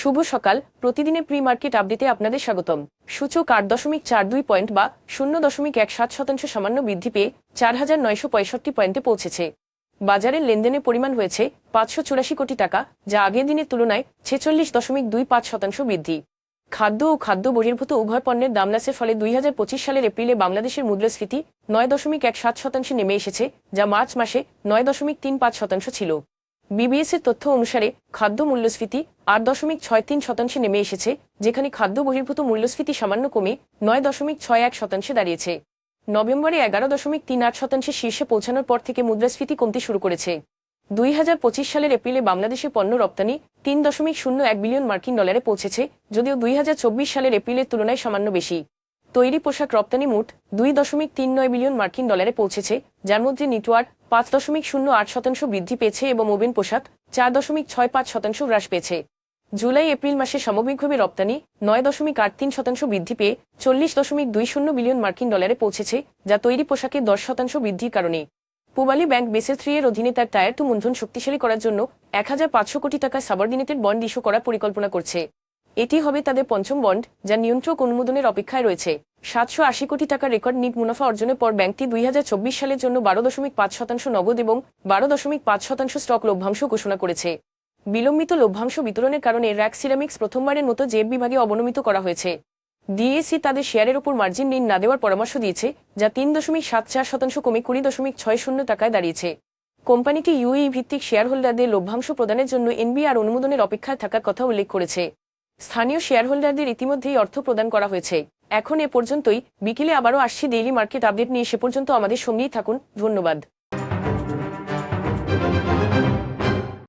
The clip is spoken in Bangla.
শুভ সকাল। প্রতিদিনের প্রি মার্কেট আপডেটে আপনাদের স্বাগতম। সূচক আট দশমিক চার দুই পয়েন্ট বা শূন্য দশমিক এক সাত শতাংশ সামান্য বৃদ্ধি পেয়ে চার হাজার নয়শো পঁয়ষট্টি পয়েন্টে পৌঁছেছে। বাজারের লেনদেনের পরিমাণ হয়েছে পাঁচশো চুরাশি কোটি টাকা, যা আগের দিনের তুলনায় ছেচল্লিশ দশমিক দুই পাঁচ শতাংশ বৃদ্ধি। খাদ্য ও খাদ্য বহির্ভূত উভয় পণ্যের দাম হ্রাসের ফলে দুই হাজার পঁচিশ সালের এপ্রিলে বাংলাদেশের মুদ্রাস্ফীতি নয় দশমিক এক সাত শতাংশে নেমে এসেছে, যা মার্চ মাসে নয় দশমিক তিন পাঁচ শতাংশ ছিল। বিবিএস এর তথ্য অনুসারে খাদ্য মূল্যস্ফীতি আট দশমিক ছয় তিন শতাংশে নেমে এসেছে, যেখানে খাদ্য বহির্ভূত মূল্যস্ফীতি সামান্য কমে নয় দশমিক ছয় এক শতাংশে দাঁড়িয়েছে। নভেম্বরে এগারো দশমিক তিন আট শতাংশে শীর্ষে পৌঁছানোর পর থেকে মুদ্রাস্ফীতি কমতে শুরু করেছে। দুই হাজার পঁচিশ সালের এপ্রিলে বাংলাদেশে পণ্য রপ্তানি তিন দশমিক শূন্য এক বিলিয়ন মার্কিন ডলারে পৌঁছেছে, যদিও দুই হাজার চব্বিশ সালের এপ্রিলের তুলনায় সামান্য বেশি। তৈরি পোশাক রপ্তানি মোট দুই দশমিক তিন নয় বিলিয়ন মার্কিন ডলারে পৌঁছেছে, যার মধ্যে নিটওয়ার পাঁচ দশমিক শূন্য আট শতাংশ বৃদ্ধি পেয়েছে এবং ওবেন পোশাক চার দশমিক ছয় পাঁচ শতাংশ হ্রাস পেয়েছে। জুলাই, এপ্রিল মাসে সামগ্রিকভাবে রপ্তানি নয় দশমিক আট তিন শতাংশ বৃদ্ধি পেয়ে চল্লিশ দশমিক দুই শূন্য বিলিয়ন মার্কিন ডলারে পৌঁছেছে, যা তৈরি পোশাকে দশ শতাংশ বৃদ্ধির কারণে। পূবালী ব্যাংক বেসেল থ্রি এর অধীনে তার টায়ার টু মূলধন শক্তিশালী করার জন্য এক হাজার পাঁচশো কোটি টাকা সাবঅর্ডিনেটেড বন্ড ইস্যু করার পরিকল্পনা করছে। এটি হবে তাদের পঞ্চম বন্ড, যা নিয়ন্ত্রক অনুমোদনের অপেক্ষায় রয়েছে। সাতশো আশি কোটি টাকার রেকর্ড নিট মুনাফা অর্জনের পর ব্যাংকটি দুই হাজার চব্বিশ সালের জন্য বারো দশমিক পাঁচ শতাংশ নগদ এবং বারো দশমিক পাঁচ শতাংশ স্টক লভ্যাংশ ঘোষণা করেছে। বিলম্বিত লভ্যাংশ বিতরণের কারণে র্যাক সিরামিক্স প্রথমবারের মতো জেব বিভাগে অবনমিত করা হয়েছে। ডিএসি তাদের শেয়ারের উপর মার্জিন ঋণ না দেওয়ার পরামর্শ দিয়েছে, যা তিন দশমিক সাত চার শতাংশ কমে কুড়ি দশমিক ছয় শূন্য টাকায় দাঁড়িয়েছে। কোম্পানিটি ইউই ভিত্তিক শেয়ার হোল্ডারদের লভ্যাংশ প্রদানের জন্য এনবিআর অনুমোদনের অপেক্ষায় থাকার কথা উল্লেখ করেছে। স্থানীয় শেয়ারহোল্ডারদের ইতিমধ্যেই অর্থ প্রদান করা হয়েছে। এখন এ পর্যন্তই। বিকেলে আবারও আসছি ডেইলি মার্কেট আপডেট নিয়ে। সে পর্যন্ত আমাদের সঙ্গেই থাকুন। ধন্যবাদ।